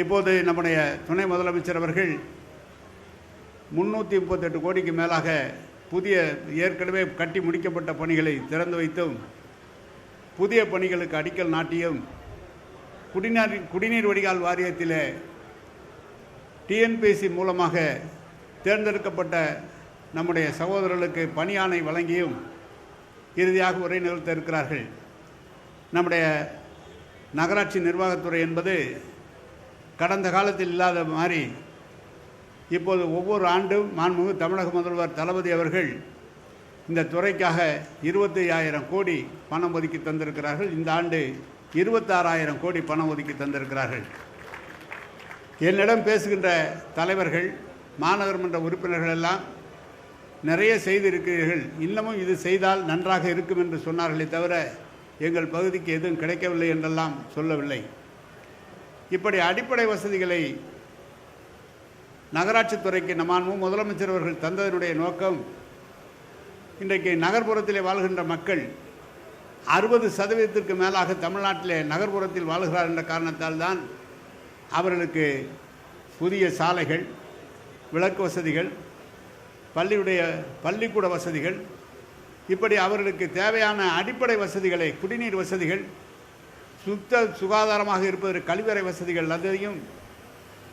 இப்போது நம்முடைய துணை முதலமைச்சர் அவர்கள் முன்னூற்றி முப்பத்தெட்டு கோடிக்கு மேலாக புதிய ஏற்கனவே கட்டி முடிக்கப்பட்ட பணிகளை திறந்து வைத்தும் புதிய பணிகளுக்கு அடிக்கல் நாட்டியும் குடிநீர் குடிநீர் வடிகால் வாரியத்தில் டிஎன்பிசி மூலமாக தேர்ந்தெடுக்கப்பட்ட நம்முடைய சகோதரர்களுக்கு பணியாணை வழங்கியும் இறுதியாக உரை நிகழ்த்த இருக்கிறார்கள். நம்முடைய நகராட்சி நிர்வாகத்துறை என்பது கடந்த காலத்தில் இல்லாத மாதிரி இப்போது ஒவ்வொரு ஆண்டும் மாண்புமிகு தமிழக முதல்வர் தளபதி அவர்கள் இந்த துறைக்காக இருபத்தி ஐயாயிரம் கோடி பணம் ஒதுக்கி தந்திருக்கிறார்கள். இந்த ஆண்டு இருபத்தாறாயிரம் கோடி பணம் ஒதுக்கி தந்திருக்கிறார்கள். என்னிடம் பேசுகின்ற தலைவர்கள் மாநகர்மன்ற உறுப்பினர்கள் எல்லாம் நிறைய செய்திருக்கிறீர்கள். இன்னமும் இது செய்தால் நன்றாக இருக்கும் என்று சொன்னார்களே தவிர எங்கள் பகுதிக்கு எதுவும் கிடைக்கவில்லை என்றெல்லாம் சொல்லவில்லை. இப்படி அடிப்படை வசதிகளை நகராட்சித்துறைக்கு நம்ம முதலமைச்சர் அவர்கள் தந்ததனுடைய நோக்கம் இன்றைக்கு நகர்ப்புறத்திலே வாழ்கின்ற மக்கள் அறுபது சதவீதத்திற்கு மேலாக தமிழ்நாட்டிலே நகர்ப்புறத்தில் வாழ்கிறார் என்ற காரணத்தால் தான் அவர்களுக்கு புதிய சாலைகள் விளக்கு வசதிகள் பள்ளியுடைய பள்ளிக்கூட வசதிகள் இப்படி அவர்களுக்கு தேவையான அடிப்படை வசதிகளை குடிநீர் வசதிகள் சுத்த சுகாதாரமாக இருப்பதற்கு கழிவறை வசதிகள் அதையும்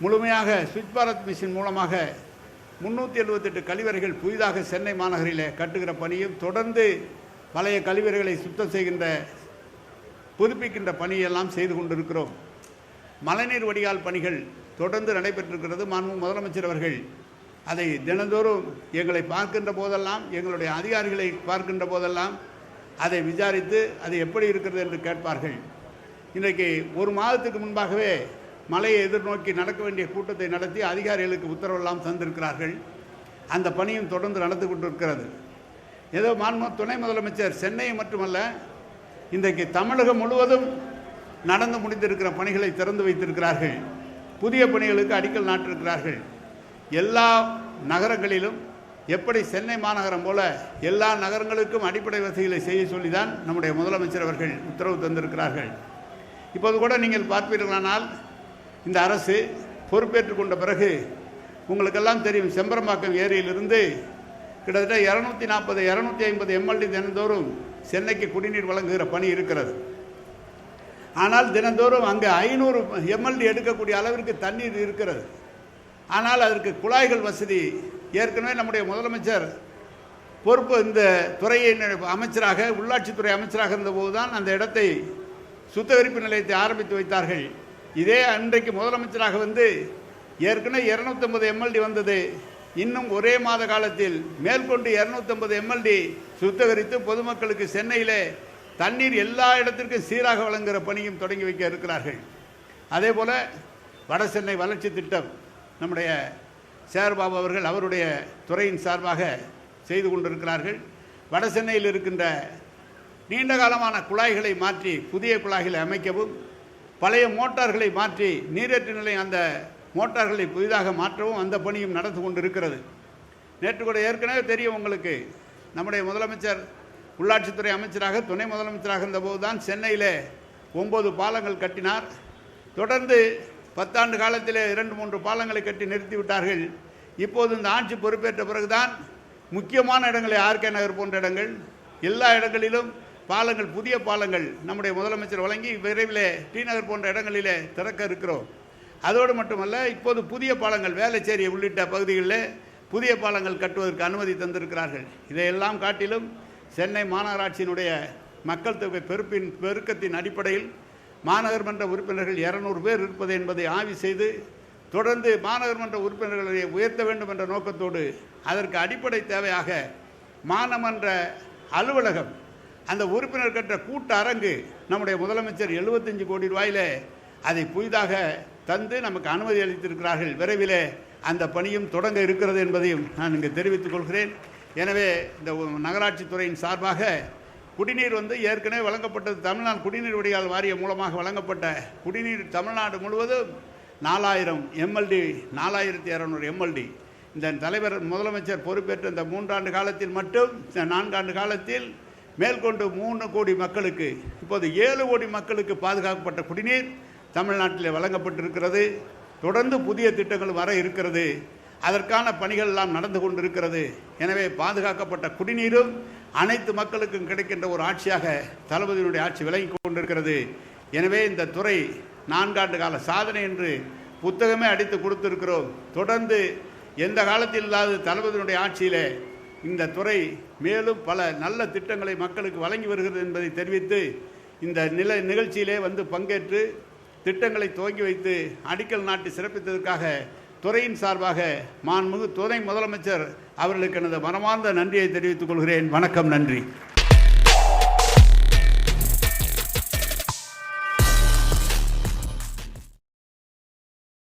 முழுமையாக ஸ்விச் பாரத் மிஷின் மூலமாக முந்நூற்றி எழுபத்தெட்டு கழிவறைகள் புதிதாக சென்னை மாநகரில் கட்டுகிற பணியும் தொடர்ந்து பழைய கழிவறைகளை சுத்தம் செய்கின்ற புதுப்பிக்கின்ற பணியெல்லாம் செய்து கொண்டிருக்கிறோம். மழைநீர் வடிகால் பணிகள் தொடர்ந்து நடைபெற்றிருக்கிறது. மாண்பு முதலமைச்சர் அவர்கள் அதை தினந்தோறும் எங்களை பார்க்கின்ற போதெல்லாம் எங்களுடைய அதிகாரிகளை பார்க்கின்ற போதெல்லாம் அதை விசாரித்து அது எப்படி இருக்கிறது என்று கேட்பார்கள். இன்றைக்கு ஒரு மாதத்துக்கு முன்பாகவே மலையை எதிர்நோக்கி நடக்க வேண்டிய கூட்டத்தை நடத்தி அதிகாரிகளுக்கு உத்தரவெல்லாம் தந்திருக்கிறார்கள். அந்த பணியும் தொடர்ந்து நடந்து கொண்டிருக்கிறது. ஏதோ மாண்பு துணை முதலமைச்சர் சென்னை மட்டுமல்ல இன்றைக்கு தமிழகம் முழுவதும் நடந்து முடிந்திருக்கிற பணிகளை திறந்து வைத்திருக்கிறார்கள். புதிய பணிகளுக்கு அடிக்கல் நாட்டிருக்கிறார்கள். எல்லா நகரங்களிலும் எப்படி சென்னை மாநகரம் போல எல்லா நகரங்களுக்கும் அடிப்படை வசதிகளை செய்ய சொல்லிதான் நம்முடைய முதலமைச்சர் அவர்கள் உத்தரவு தந்திருக்கிறார்கள். இப்போது கூட நீங்கள் பார்ப்பீர்களானால் இந்த அரசு பொறுப்பேற்று கொண்ட பிறகு உங்களுக்கெல்லாம் தெரியும் செம்பரம்பாக்கம் ஏரியிலிருந்து கிட்டத்தட்ட இரநூத்தி நாற்பது இரநூத்தி ஐம்பது எம்எல்டி தினந்தோறும் சென்னைக்கு குடிநீர் வழங்குகிற பணி இருக்கிறது. ஆனால் தினந்தோறும் அங்கே ஐநூறு எம்எல்டி எடுக்கக்கூடிய அளவிற்கு தண்ணீர் இருக்கிறது. ஆனால் அதற்கு குழாய்கள் வசதி ஏற்கனவே நம்முடைய முதலமைச்சர் பொறுப்பு இந்த துறையின் அமைச்சராக உள்ளாட்சித்துறை அமைச்சராக இருந்தபோது தான் அந்த இடத்தை சுத்திகரிப்பு நிலையத்தை ஆரம்பித்து வைத்தார்கள். இதே அன்றைக்கு முதலமைச்சராக வந்து ஏற்கனவே இரநூத்தம்பது எம்எல்டி வந்தது. இன்னும் ஒரே மாத காலத்தில் மேற்கொண்டு இரநூத்தம்பது எம்எல்டி சுத்திகரித்து பொதுமக்களுக்கு சென்னையிலே தண்ணீர் எல்லா இடத்திற்கும் சீராக வழங்குகிற பணியும் தொடங்கி வைக்க இருக்கிறார்கள். அதே போல் வட சென்னை வளர்ச்சி திட்டம் நம்முடைய சேர்பாபு அவர்கள் அவருடைய துறையின் சார்பாக செய்து கொண்டிருக்கிறார்கள். வட சென்னையில் இருக்கின்ற நீண்ட காலமான குழாய்களை மாற்றி புதிய குழாய்களை அமைக்கவும் பழைய மோட்டார்களை மாற்றி நீரேற்று நிலை அந்த மோட்டார்களை புதிதாக மாற்றவும் அந்த பணியும் நடந்து கொண்டிருக்கிறது. நேற்று கூட ஏற்கனவே தெரியும் உங்களுக்கு. நம்முடைய முதலமைச்சர் உள்ளாட்சித்துறை அமைச்சராக துணை முதலமைச்சராக இருந்தபோது தான் சென்னையில் ஒம்பது பாலங்கள் கட்டினார். தொடர்ந்து பத்தாண்டு காலத்தில் இரண்டு மூன்று பாலங்களை கட்டி நிறுத்திவிட்டார்கள் இப்போது இந்த ஆட்சி பொறுப்பேற்ற பிறகுதான் முக்கியமான இடங்களை ஆர்கே நகர் போன்ற இடங்கள் எல்லா இடங்களிலும் பாலங்கள் புதிய பாலங்கள் நம்முடைய முதலமைச்சர் வழங்கி விரைவில் டி நகர் போன்ற இடங்களிலே திறக்க இருக்கிறோம். அதோடு மட்டுமல்ல இப்போது புதிய பாலங்கள் வேலைச்சேரி உள்ளிட்ட பகுதிகளில் புதிய பாலங்கள் கட்டுவதற்கு அனுமதி தந்திருக்கிறார்கள். இதையெல்லாம் காட்டிலும் சென்னை மாநகராட்சியினுடைய மக்கள் தொகை பெருப்பின் பெருக்கத்தின் அடிப்படையில் மாநகர்மன்ற உறுப்பினர்கள் இரநூறு பேர் இருப்பது என்பதை ஆய்வு செய்து தொடர்ந்து மாநகர்மன்ற உறுப்பினர்களை உயர்த்த வேண்டும் என்ற நோக்கத்தோடு அதற்கு அடிப்படை தேவையாக மாநமன்ற அலுவலகம் அந்த உறுப்பினர் கட்ட கூட்ட அரங்கு நம்முடைய முதலமைச்சர் எழுபத்தஞ்சு கோடி ரூபாயிலே அதை புதிதாக தந்து நமக்கு அனுமதி அளித்திருக்கிறார்கள். விரைவில் அந்த பணியும் தொடங்க இருக்கிறது என்பதையும் நான் இங்கு தெரிவித்துக் கொள்கிறேன். எனவே இந்த நகராட்சி துறையின் சார்பாக குடிநீர் வந்து ஏற்கனவே வழங்கப்பட்டது தமிழ்நாடு குடிநீர் வடிகால் வாரியம் மூலமாக வழங்கப்பட்ட குடிநீர் தமிழ்நாடு முழுவதும் நாலாயிரம் எம்எல்டி நாலாயிரத்தி இரநூறு எம்எல்டி. இந்த தலைவர் முதலமைச்சர் பொறுப்பேற்ற இந்த மூன்றாண்டு காலத்தில் மட்டும் இந்த நான்காண்டு காலத்தில் மேற்கொண்டு மூணு கோடி மக்களுக்கு இப்போது ஏழு கோடி மக்களுக்கு பாதுகாக்கப்பட்ட குடிநீர் தமிழ்நாட்டில் வழங்கப்பட்டிருக்கிறது. தொடர்ந்து புதிய திட்டங்கள் வர இருக்கிறது. அதற்கான பணிகள் எல்லாம் நடந்து கொண்டிருக்கிறது. எனவே பாதுகாக்கப்பட்ட குடிநீரும் அனைத்து மக்களுக்கும் கிடைக்கின்ற ஒரு ஆட்சியாக தளபதியினுடைய ஆட்சி விலகி கொண்டிருக்கிறது. எனவே இந்த துறை நான்காண்டு கால சாதனை என்று புத்தகமே அடித்து கொடுத்திருக்கிறோம். தொடர்ந்து எந்த காலத்தில் இல்லாத தளபதியினுடைய ஆட்சியிலே இந்த துறை மேலும் பல நல்ல திட்டங்களை மக்களுக்கு வழங்கி வருகிறது என்பதை தெரிவித்து இந்த நில நிகழ்ச்சியிலே வந்து பங்கேற்று திட்டங்களை துவங்கி வைத்து அடிக்கல் நாட்டி சிறப்பித்ததற்காக துறையின் சார்பாக மாண்புமிகு துணை முதலமைச்சர் அவர்களுக்கு எனது மனமார்ந்த நன்றியை தெரிவித்துக் கொள்கிறேன். வணக்கம் நன்றி.